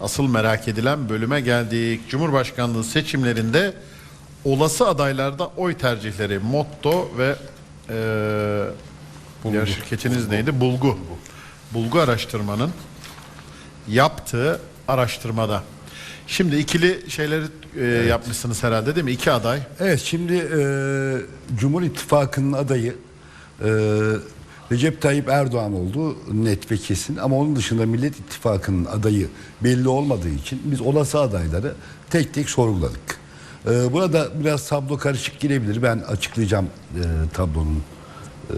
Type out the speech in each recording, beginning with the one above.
asıl merak edilen bölüme geldik. Cumhurbaşkanlığı seçimlerinde olası adaylarda oy tercihleri, motto ve eee diğer şirketiniz neydi? Bulgu. Bulgu araştırmanın yaptığı araştırmada. Şimdi ikili şeyleri e, yapmışsınız herhalde değil mi? İki aday. Evet şimdi e, Cumhur İttifakı'nın adayı e, Recep Tayyip Erdoğan oldu net ve kesin ama onun dışında Millet İttifakı'nın adayı belli olmadığı için biz olası adayları tek tek sorguladık. E, burada biraz tablo karışık girebilir. Ben açıklayacağım e, tablonun e,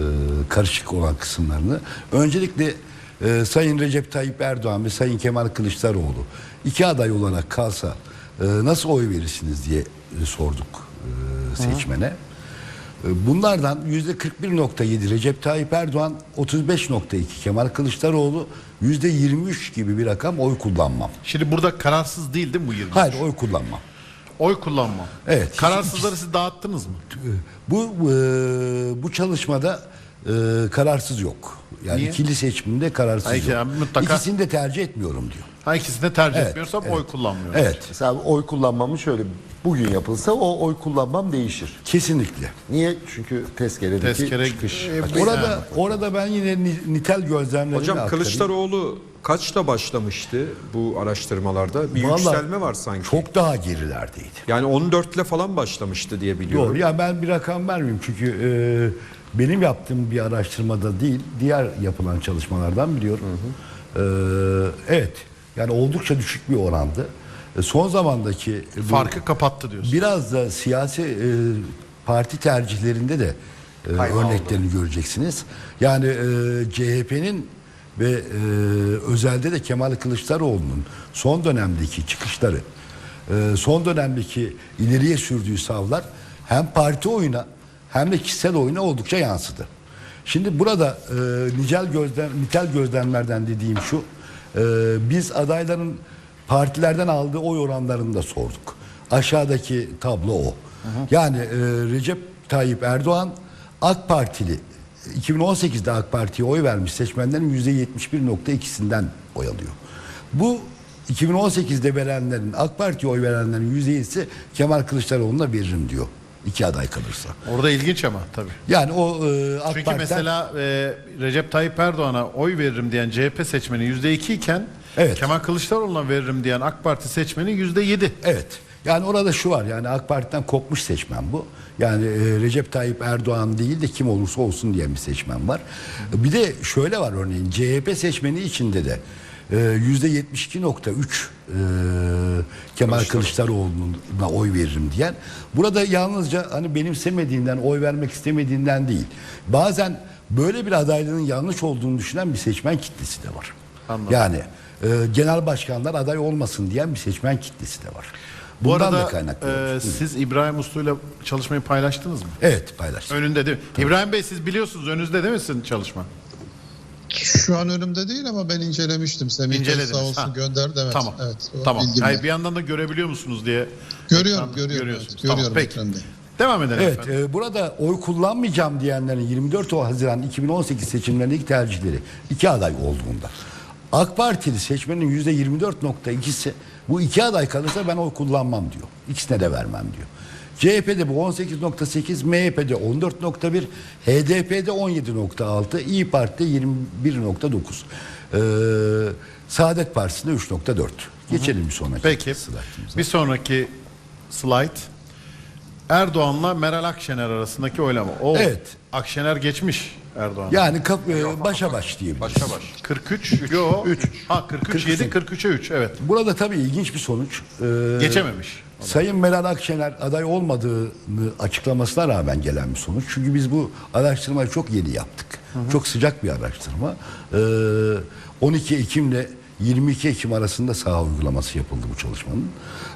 karışık olan kısımlarını. Öncelikle e, Sayın Recep Tayyip Erdoğan ve Sayın Kemal Kılıçdaroğlu iki aday olarak kalsa e, nasıl oy verirsiniz diye e, sorduk e, seçmene. E, Bunlardan yüzde 41.7 Recep Tayyip Erdoğan, 35.2 Kemal Kılıçdaroğlu, yüzde 23 gibi bir rakam oy kullanmam. Şimdi burada kararsız değil değil mi bu 20? Hayır oy kullanmam. Oy kullanma. Evet. Kararsızları siz dağıttınız mı? Bu e, bu çalışmada e, kararsız yok. Yani Niye? ikili seçiminde kararsız Hayır, yani mutlaka- İkisini de tercih etmiyorum diyor. Ha ikisini de tercih Evet, etmiyorsam evet. oy kullanmıyorum. Evet, Mesela oy kullanmamı şöyle bugün yapılsa o oy kullanmam değişir. kesinlikle. Niye? Çünkü tezkeredeki Tezkere çıkış. E, bu- Orada orada ben yine ni- nitel gözlemlerimi Hocam aktarayım. Kılıçdaroğlu kaçta başlamıştı bu araştırmalarda? Bir Vallahi yükselme var sanki. Çok daha gerilerdeydi. Yani 14 ile falan başlamıştı diye biliyorum. Doğru. Ya ben bir rakam vermeyeyim çünkü e, benim yaptığım bir araştırmada değil, diğer yapılan çalışmalardan biliyorum. E, evet. Yani oldukça düşük bir orandı. E, son zamandaki bu- Farkı kapattı diyorsun. Biraz da siyasi e, parti tercihlerinde de e, örneklerini göreceksiniz. Yani e, CHP'nin ve e, özelde de Kemal Kılıçdaroğlu'nun son dönemdeki çıkışları, e, son dönemdeki ileriye sürdüğü savlar hem parti oyuna hem de kişisel oyuna oldukça yansıdı. Şimdi burada e, nicel gözlem, nitel gözlemlerden dediğim şu, e, biz adayların partilerden aldığı oy oranlarını da sorduk. Aşağıdaki tablo o. Yani e, Recep Tayyip Erdoğan AK Partili 2018'de AK Parti'ye oy vermiş seçmenlerin %71.2'sinden oy alıyor. Bu 2018'de verenlerin AK Parti'ye oy verenlerin %7'si Kemal Kılıçdaroğlu'na veririm diyor. İki aday kalırsa. Orada ilginç ama tabii. Yani o e, AK Çünkü Parti'den- mesela e, Recep Tayyip Erdoğan'a oy veririm diyen CHP seçmeni yüzde iki iken Evet. Kemal Kılıçdaroğlu'na veririm diyen AK Parti seçmeni yüzde yedi. Evet. Yani orada şu var yani AK Parti'den kopmuş seçmen bu. Yani e, Recep Tayyip Erdoğan değil de kim olursa olsun diyen bir seçmen var. Bir de şöyle var örneğin CHP seçmeni içinde de e, yüzde 72.3 e, Kemal Kılıçdaroğlu'na oy veririm diyen. Burada yalnızca hani benimsemediğinden, oy vermek istemediğinden değil. Bazen böyle bir adaylığın yanlış olduğunu düşünen bir seçmen kitlesi de var. Anladım. Yani e, genel başkanlar aday olmasın diyen bir seçmen kitlesi de var. Bu Bundan arada da kaynaklı. e, siz İbrahim Uslu'yla çalışmayı paylaştınız mı? evet paylaştım. Önünde değil mi? İbrahim Bey siz biliyorsunuz önünüzde değil mi sizin çalışma? Şu an önümde değil ama ben incelemiştim. Semih İncelediniz. sağ olsun Ha. gönderdi. Evet. Tamam. Evet. Tamam. Hayır, bir yandan da görebiliyor musunuz diye. Görüyorum, Ekranda görüyorum. evet, görüyorum Tamam, peki. ekranda. Devam edelim Evet efendim. e, burada oy kullanmayacağım diyenlerin 24 Haziran 2018 seçimlerindeki tercihleri iki aday olduğunda AK Partili seçmenin %24.2'si bu iki aday kalırsa ben oy kullanmam diyor. İkisine de vermem diyor. CHP'de bu 18.8, MHP'de 14.1, HDP'de 17.6, İyi Parti'de 21.9. Ee, Saadet Partisi'nde 3.4. Geçelim bir sonraki Peki. slaytımıza. Bir sonraki slide. Erdoğan'la Meral Akşener arasındaki oylama. O Evet. Akşener geçmiş Erdoğan. Yani kap, e, başa baş diyebiliriz. Başa baş. 43 yo 3. Ha 43 7 43'e 3 evet. Burada tabii ilginç bir sonuç. Ee, Geçememiş. Sayın Meral Akşener aday olmadığını açıklamasına rağmen gelen bir sonuç. Çünkü biz bu araştırmayı çok yeni yaptık. Çok sıcak bir araştırma. Ee, 12 Ekim ile 22 Ekim arasında saha uygulaması yapıldı bu çalışmanın.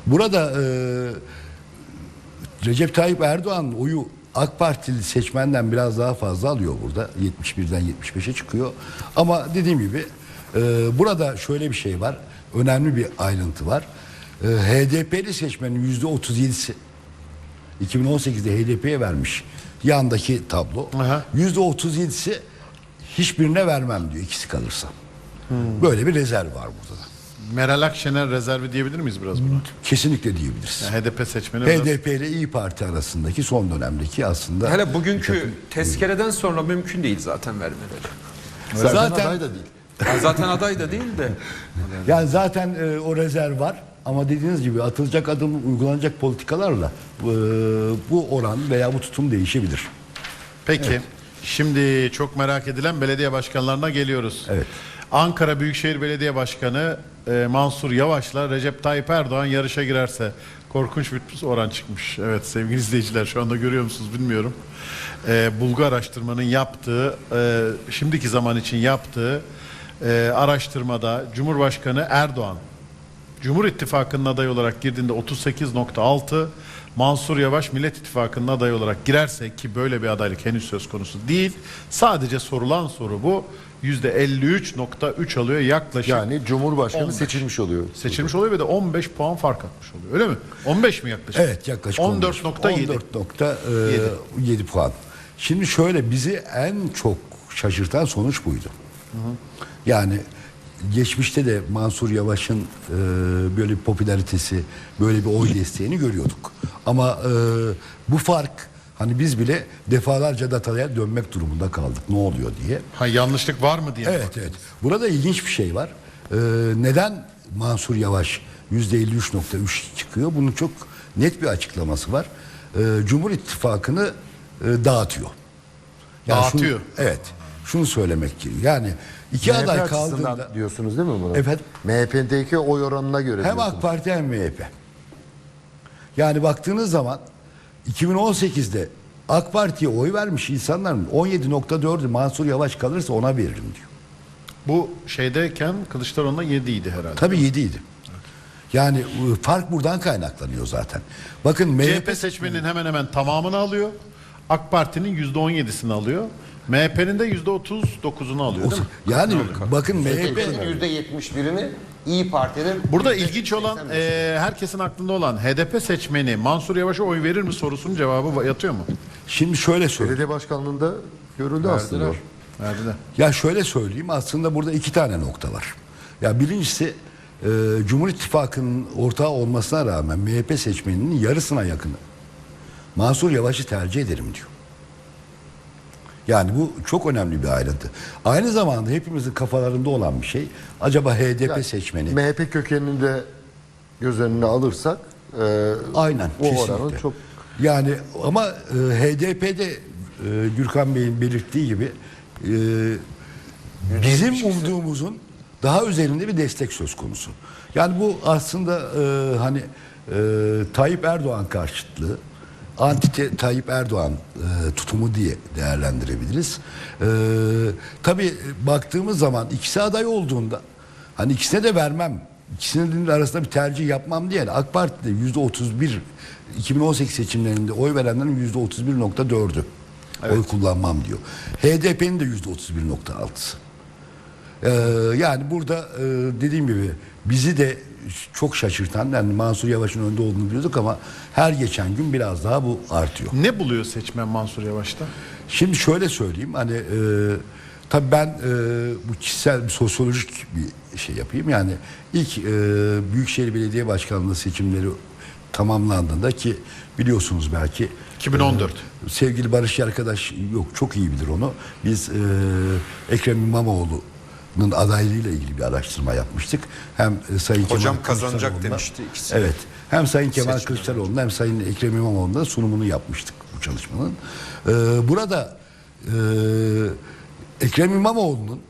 Burada e, Recep Tayyip Erdoğan oyu AK Partili seçmenden biraz daha fazla alıyor burada. 71'den 75'e çıkıyor. Ama dediğim gibi e, burada şöyle bir şey var. Önemli bir ayrıntı var. E, HDP'li seçmenin yüzde 37'si 2018'de HDP'ye vermiş. Yandaki tablo. Yüzde 37'si hiçbirine vermem diyor ikisi kalırsa. Böyle bir rezerv var burada da. Meral Akşener rezervi diyebilir miyiz biraz buna? Kesinlikle diyebiliriz. Yani HDP seçmeni biraz- HDP ile İyi Parti arasındaki son dönemdeki aslında Hele bugünkü tezkereden sonra mümkün değil zaten vermeleri. Zaten, Zaten- aday da değil. Zaten aday da değil de. Yani zaten e, o rezerv var ama dediğiniz gibi atılacak adım uygulanacak politikalarla e, bu oran veya bu tutum değişebilir. Peki. Şimdi çok merak edilen belediye başkanlarına geliyoruz. Evet. Ankara Büyükşehir Belediye Başkanı e, Mansur Yavaş'la Recep Tayyip Erdoğan yarışa girerse korkunç bir oran çıkmış. Evet sevgili izleyiciler şu anda görüyor musunuz bilmiyorum. E, Bulgu araştırmanın yaptığı e, şimdiki zaman için yaptığı e, araştırmada Cumhurbaşkanı Erdoğan Cumhur İttifakı'nın adayı olarak girdiğinde 38.6 Mansur Yavaş Millet İttifakı'nın adayı olarak girerse ki böyle bir adaylık henüz söz konusu değil. Sadece sorulan soru bu. %53.3 alıyor yaklaşık. Yani Cumhurbaşkanı 15. seçilmiş oluyor. seçilmiş oluyor ve de 15 puan fark atmış oluyor. Öyle mi? 15 mi yaklaşık? Evet yaklaşık 14.7. 14.7 puan. Şimdi şöyle bizi en çok şaşırtan sonuç buydu. Yani geçmişte de Mansur Yavaş'ın e, böyle bir popülaritesi, böyle bir oy desteğini görüyorduk. Ama e, bu fark hani biz bile defalarca dataya dönmek durumunda kaldık ne oluyor diye. Ha yanlışlık var mı diye. Evet evet. Burada ilginç bir şey var. Ee, neden Mansur Yavaş %53.3 çıkıyor? Bunun çok net bir açıklaması var. Ee, Cumhur İttifakı'nı e, dağıtıyor. Dağıtıyor. Şunu, evet. Şunu söylemek gerekiyor. Yani iki MHP aday kaldığında diyorsunuz değil mi bunu? Efendim? MHP'deki oy oranına göre hem diyorsunuz. AK Parti hem MHP. Yani baktığınız zaman 2018'de AK Parti'ye oy vermiş insanların 17.4'ü Mansur Yavaş kalırsa ona veririm diyor. Bu şeydeyken Kılıçdaroğlu'na 7 idi herhalde. Tabii 7 idi. Yani e, fark buradan kaynaklanıyor zaten. Bakın MHP CHP seçmeninin hemen hemen tamamını alıyor. AK Parti'nin %17'sini alıyor. MHP'nin de %39'unu alıyor değil mi? yani bakın MHP %71'ini İyi Parti'nin Burada ilginç olan e, herkesin aklında olan HDP seçmeni Mansur Yavaş'a oy verir mi sorusunun cevabı yatıyor mu? şimdi şöyle söyleyeyim. Belediye başkanlığında görüldü aslında. Verdiler. Ya şöyle söyleyeyim aslında burada iki tane nokta var. Ya birincisi e, Cumhur İttifakı'nın ortağı olmasına rağmen MHP seçmeninin yarısına yakını Mansur Yavaş'ı tercih ederim diyor. Yani bu çok önemli bir ayrıntı. Aynı zamanda hepimizin kafalarında olan bir şey. Acaba HDP Yani seçmeni MHP kökenini de göz önüne alırsak e, Aynen. o kesinlikle. oranın çok Yani ama e, HDP'de e, Gürkan Bey'in belirttiği gibi e, bizim umduğumuzun daha üzerinde bir destek söz konusu. Yani bu aslında e, hani e, Tayyip Erdoğan karşıtlığı anti Tayyip Erdoğan e, tutumu diye değerlendirebiliriz. E, tabii baktığımız zaman ikisi aday olduğunda hani ikisine de vermem ikisinin arasında bir tercih yapmam diye AK Parti'de yüzde 31 2018 seçimlerinde oy verenlerin yüzde 31.4'ü oy kullanmam diyor. HDP'nin de yüzde 31.6'sı. Ee, yani burada e, dediğim gibi bizi de çok şaşırtan yani Mansur Yavaş'ın önde olduğunu biliyorduk ama her geçen gün biraz daha bu artıyor. Ne buluyor seçmen Mansur Yavaş'ta? Şimdi şöyle söyleyeyim hani e, tabii ben e, bu kişisel bir sosyolojik bir şey yapayım yani ilk e, Büyükşehir Belediye Başkanlığı seçimleri tamamlandığında ki biliyorsunuz belki 2014. e, sevgili Barış arkadaş yok çok iyi bilir onu biz e, Ekrem İmamoğlu'nun adaylığıyla ilgili bir araştırma yapmıştık hem e, Sayın Hocam Kemal kazanacak demişti ikisi. Evet. Hem Sayın Kemal Seçmeni. Kılıçdaroğlu'na hem Sayın Ekrem İmamoğlu'na sunumunu yapmıştık bu çalışmanın. Ee, burada e, Ekrem İmamoğlu'nun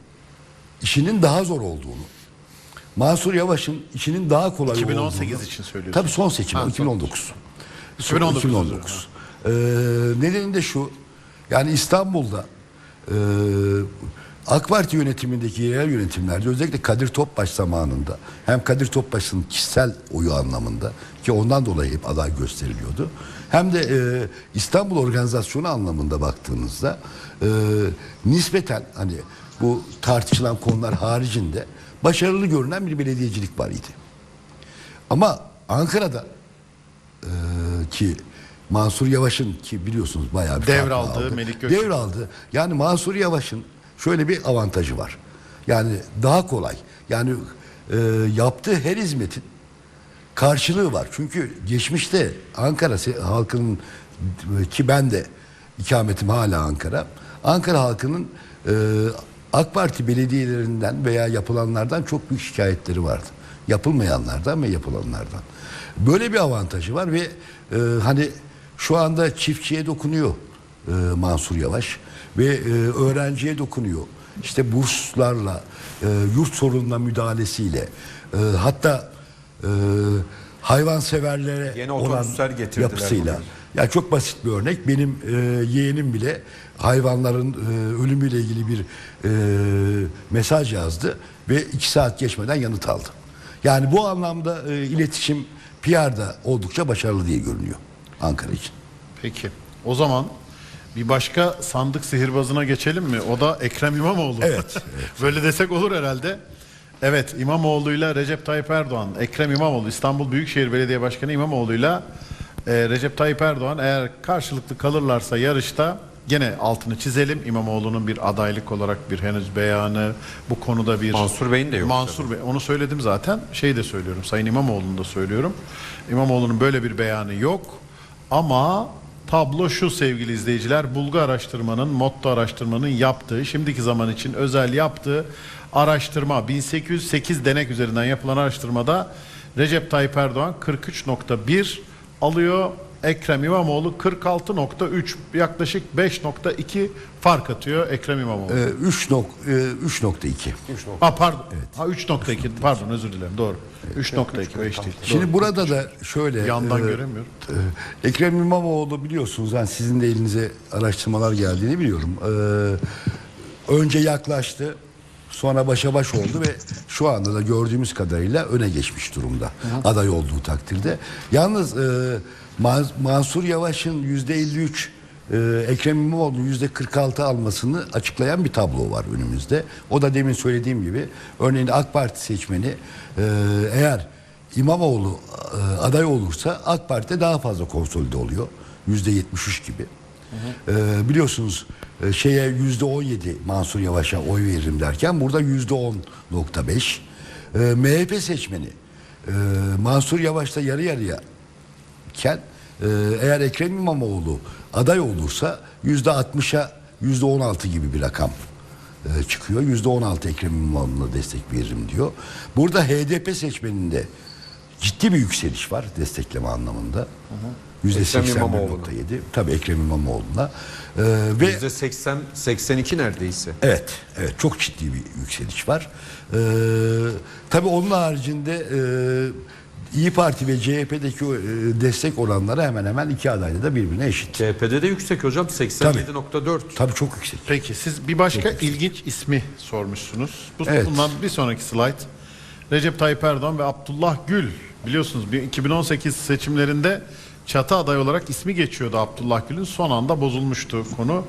işinin daha zor olduğunu, Mansur Yavaş'ın işinin daha kolay 2018 olduğunu. için söylüyorsun. Tabii son seçim Ha, son 2019. 2019 2019. Ee, nedeni de şu. Yani İstanbul'da e, AK Parti yönetimindeki yerel yönetimlerde özellikle Kadir Topbaş zamanında hem Kadir Topbaş'ın kişisel oyu anlamında ki ondan dolayı hep aday gösteriliyordu. Hem de e, İstanbul organizasyonu anlamında baktığınızda e, nispeten hani bu tartışılan konular haricinde başarılı görünen bir belediyecilik var idi. Ama Ankara'da e, ki Mansur Yavaş'ın ki biliyorsunuz bayağı bir Devraldığı farklı aldı. Melik Gökçek. Devraldı. Yani Mansur Yavaş'ın şöyle bir avantajı var. Yani daha kolay. Yani e, yaptığı her hizmetin karşılığı var. Çünkü geçmişte Ankara halkının ki ben de ikametim hala Ankara. Ankara halkının e, AK Parti belediyelerinden veya yapılanlardan çok büyük şikayetleri vardı. Yapılmayanlardan ve yapılanlardan. Böyle bir avantajı var ve e, hani şu anda çiftçiye dokunuyor e, Mansur Yavaş ve e, öğrenciye dokunuyor. İşte burslarla, e, yurt sorununa müdahalesiyle, e, hatta e, hayvanseverlere Yeni olan yapısıyla. bugün. Ya çok basit bir örnek. Benim e, yeğenim bile hayvanların e, ölümüyle ilgili bir e, mesaj yazdı ve iki saat geçmeden yanıt aldı. Yani bu anlamda e, iletişim PR'da oldukça başarılı diye görünüyor Ankara için. Peki. O zaman bir başka sandık sihirbazına geçelim mi? O da Ekrem İmamoğlu. Evet, Böyle desek olur herhalde. Evet İmamoğlu'yla Recep Tayyip Erdoğan, Ekrem İmamoğlu İstanbul Büyükşehir Belediye Başkanı İmamoğlu'yla e, Recep Tayyip Erdoğan eğer karşılıklı kalırlarsa yarışta gene altını çizelim. İmamoğlu'nun bir adaylık olarak bir henüz beyanı bu konuda bir Mansur Bey'in de yok Mansur Bey onu söyledim zaten. Şey de söylüyorum. Sayın İmamoğlu'nu da söylüyorum. İmamoğlu'nun böyle bir beyanı yok. Ama tablo şu sevgili izleyiciler. Bulgu araştırmanın, Motto araştırmanın yaptığı, şimdiki zaman için özel yaptığı araştırma 1808 denek üzerinden yapılan araştırmada Recep Tayyip Erdoğan 43.1 alıyor. Ekrem İmamoğlu 46.3 yaklaşık 5.2 fark atıyor Ekrem İmamoğlu. E, 3 nok, e, 3.2. Ha pardon. Ha 3.2 pardon özür dilerim doğru. 3.2 5 değil. Şimdi Doğru. burada da şöyle yandan e, göremiyorum. Ee, Ekrem İmamoğlu biliyorsunuz yani sizin de elinize araştırmalar geldiğini biliyorum. Ee, önce yaklaştı sonra başa baş oldu ve şu anda da gördüğümüz kadarıyla öne geçmiş durumda aday olduğu takdirde. Yalnız e, Man- Mansur Yavaş'ın yüzde 53 e, Ekrem İmamoğlu'nun yüzde 46 almasını açıklayan bir tablo var önümüzde. O da demin söylediğim gibi örneğin AK Parti seçmeni e, eğer İmamoğlu e, aday olursa AK Parti daha fazla konsolide oluyor. Yüzde 73 gibi. E, biliyorsunuz e, şeye yüzde 17 Mansur Yavaş'a oy veririm derken burada yüzde 10.5. E, MHP seçmeni Mansur Yavaş'ta yarı yarıya iken e, eğer Ekrem İmamoğlu aday olursa yüzde 60'a yüzde 16 gibi bir rakam e, çıkıyor. Yüzde 16 Ekrem İmamoğlu'na destek veririm diyor. Burada HDP seçmeninde ciddi bir yükseliş var destekleme anlamında. Yüzde Ekrem 81.7 İmamoğlu'na. tabii Ekrem İmamoğlu'na. E, ve Yüzde 80 82 neredeyse. Evet, evet çok ciddi bir yükseliş var. Ee, tabii onun haricinde e, İyi Parti ve CHP'deki o, e, destek oranları hemen hemen iki adayda da birbirine eşit. CHP'de de yüksek hocam 87.4. Tabii çok yüksek. Peki siz bir başka ilginç ismi sormuşsunuz. Bu, Evet. Bundan bir sonraki slide. Recep Tayyip Erdoğan ve Abdullah Gül. Biliyorsunuz bir 2018 seçimlerinde çatı aday olarak ismi geçiyordu Abdullah Gül'ün. Son anda bozulmuştu konu.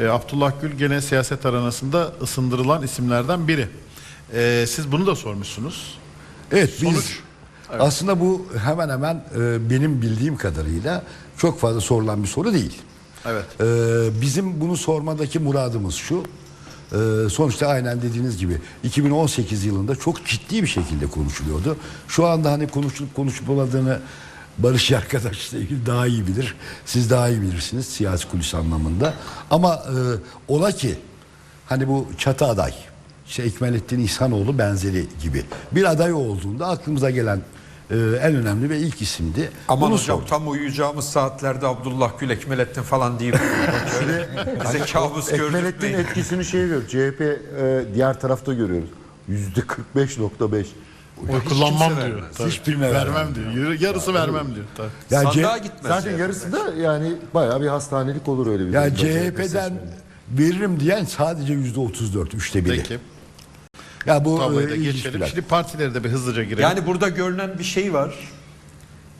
Ee, Abdullah Gül gene siyaset aranasında ısındırılan isimlerden biri. Ee, siz bunu da sormuşsunuz. Evet biz Sonuç? aslında bu hemen hemen e, benim bildiğim kadarıyla çok fazla sorulan bir soru değil. Evet. Ee, bizim bunu sormadaki muradımız şu. Ee, sonuçta aynen dediğiniz gibi 2018 yılında çok ciddi bir şekilde konuşuluyordu. Şu anda hani konuşulup konuşulmadığını Barış arkadaşla ilgili daha iyi bilir. Siz daha iyi bilirsiniz siyasi kulis anlamında. Ama e, ola ki hani bu çatı aday işte Ekmelettin İhsanoğlu benzeri gibi bir aday olduğunda aklımıza gelen e, en önemli ve ilk isimdi. Aman Bunu hocam sorduk. tam uyuyacağımız saatlerde Abdullah Gül Ekmelettin falan deyip böyle bize kabus Ekmelettin gördürtmeyin. etkisini şey görüyoruz. CHP e, diğer tarafta görüyoruz. Yüzde 45.5. Oy kullanmam kimse diyor. vermez. Tabii. Hiçbirine vermem vermem diyor. Yarı- Yarısı vermem diyor. Tabii. Ya Sandığa C- gitmez. Zaten yani. yarısı da yani bayağı bir hastanelik olur öyle bir Ya durumda CHP'den seçmeni. veririm diyen sadece yüzde 34, üçte biri. Peki. Ya bu e, da geçelim. Şimdi partileri de bir hızlıca girelim. Yani burada görünen bir şey var.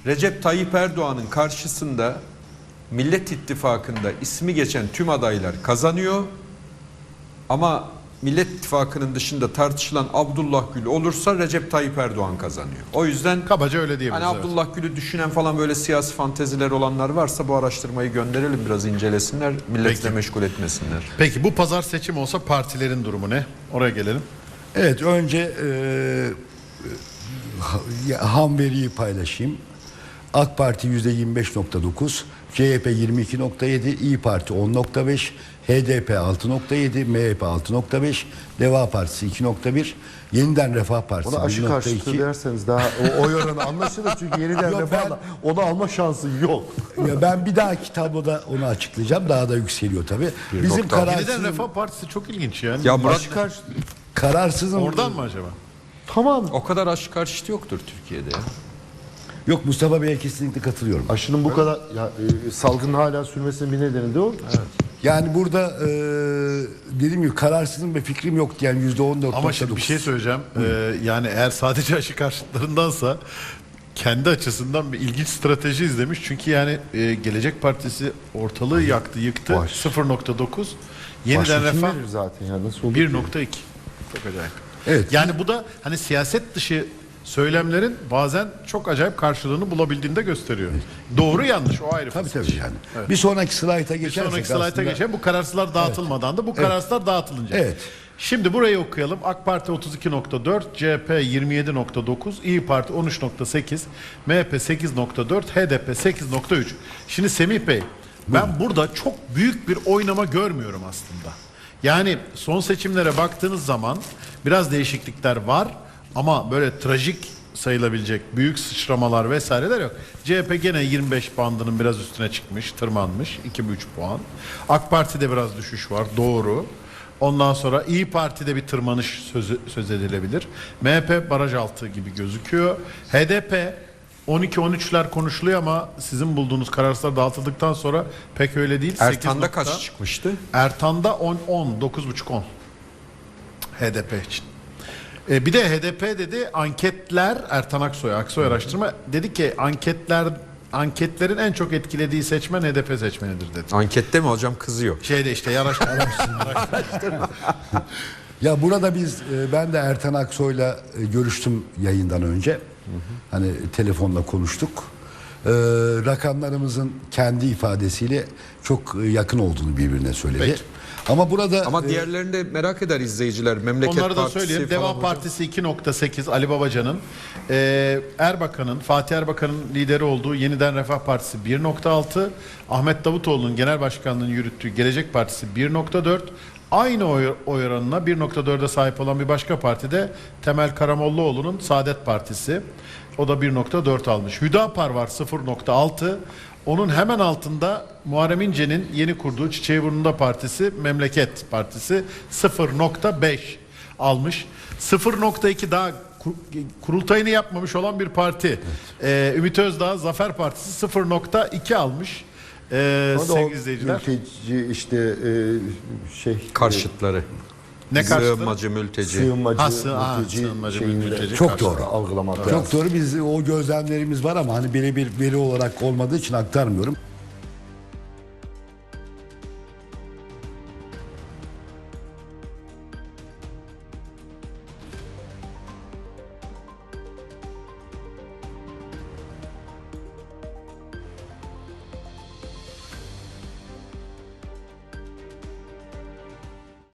Recep Tayyip Erdoğan'ın karşısında Millet İttifakı'nda ismi geçen tüm adaylar kazanıyor. Ama Millet İttifakı'nın dışında tartışılan Abdullah Gül olursa Recep Tayyip Erdoğan kazanıyor. O yüzden Kabaca öyle diyebiliriz. hani evet. Abdullah Gül'ü düşünen falan böyle siyasi fanteziler olanlar varsa bu araştırmayı gönderelim biraz incelesinler. Milletle Peki. meşgul etmesinler. Peki bu pazar seçim olsa partilerin durumu ne? Oraya gelelim. Evet önce e, ham veriyi paylaşayım. AK Parti %25.9, CHP 22.7, İyi Parti 10.5, HDP 6.7, MHP 6.5, Deva Partisi 2.1, Yeniden Refah Partisi Ona aşı karşıtı 1.2. derseniz daha o, o oranı anlaşılır çünkü yeniden Yok, refahla onu alma şansı yok. Ya ben bir dahaki tabloda onu açıklayacağım. Daha da yükseliyor tabii. Bizim Yeniden kararsızın, Refah Partisi çok ilginç yani. Ya Murat Aşı karşıtı. Kararsızın Oradan mı acaba? Tamam. o kadar aşı karşıtı yoktur Türkiye'de. ya. Yok Mustafa Bey'e kesinlikle katılıyorum. Aşının bu kadar ya, e, salgının hala sürmesinin bir nedeni de o. Yani burada e, dediğim gibi kararsızım ve fikrim yok diyen yüzde on dört Ama şimdi bir şey söyleyeceğim. Ee, yani eğer sadece aşı karşıtlarındansa kendi açısından bir ilginç strateji izlemiş. Çünkü yani e, Gelecek Partisi ortalığı yaktı, yıktı. Baş. 0.9. Yeniden kim refah verir zaten ya nasıl olur? ki? 1.2. Çok acayip. Evet. Yani bu da hani siyaset dışı söylemlerin bazen çok acayip karşılığını bulabildiğini de gösteriyor. Doğru yanlış o ayrı. Tabii tabii yani. Bir sonraki slayta Bir geçersek sonraki slayta aslında- geçelim. Bu kararsızlar dağıtılmadan da bu kararsızlar dağıtılınca. Evet. Şimdi burayı okuyalım. AK Parti 32.4, CHP 27.9, İyi Parti 13.8, MHP 8.4, HDP 8.3. Şimdi Semih Bey, ben burada çok büyük bir oynama görmüyorum aslında. Yani son seçimlere baktığınız zaman biraz değişiklikler var ama böyle trajik sayılabilecek büyük sıçramalar vesaireler yok. CHP gene 25 bandının biraz üstüne çıkmış, tırmanmış 2-3 puan. AK Parti'de biraz düşüş var, doğru. Ondan sonra İyi Parti'de bir tırmanış sözü, söz edilebilir. MHP baraj altı gibi gözüküyor. HDP 12-13'ler konuşuluyor ama sizin bulduğunuz kararsızlar dağıtıldıktan sonra pek öyle değil. Ertan'da 8 kaç çıkmıştı? Ertan'da 10 10 9.5 10. HDP için. E, bir de HDP dedi anketler Ertan Aksoy Aksoy araştırma dedi ki anketler anketlerin en çok etkilediği seçmen HDP seçmenidir dedi. Ankette mi hocam kızıyor? Şeyde işte yaraş Ya burada biz e, ben de Ertan Aksoy'la e, görüştüm yayından önce. Hani telefonla konuştuk. E, rakamlarımızın kendi ifadesiyle çok e, yakın olduğunu birbirine söyledi. Peki. Ama burada Ama e, diğerlerini de merak eder izleyiciler. Memleket Onları da Partisi söyleyeyim. falan Deva. Partisi 2.8 Ali Babacan'ın e, Erbakan'ın Fatih Erbakan'ın lideri olduğu Yeniden Refah Partisi 1.6 Ahmet Davutoğlu'nun genel başkanlığını yürüttüğü Gelecek Partisi 1.4 Aynı oy, oy oranına 1.4'e sahip olan bir başka parti de Temel Karamollaoğlu'nun Saadet Partisi. O da 1.4 almış. Hüdapar var 0.6. Onun hemen altında Muharrem İnce'nin yeni kurduğu Çiçeğiburnu'nda Partisi Memleket Partisi 0.5 almış. 0.2 daha kur- kurultayını yapmamış olan bir parti. Ee, Ümit Özdağ Zafer Partisi 0.2 almış. Ee, O da o sevgili izleyiciler. Mülteci işte e, şey Karşıtları. Ne karşıtı? Sığınmacı, mülteci. sığınmacı, Ha, sığ- ha, mülteci, sığınmacı, şeyini de mülteci çok karşıtı. doğru. algılamak Çok doğru biz o gözlemlerimiz var ama hani birebir veri olarak olmadığı için aktarmıyorum.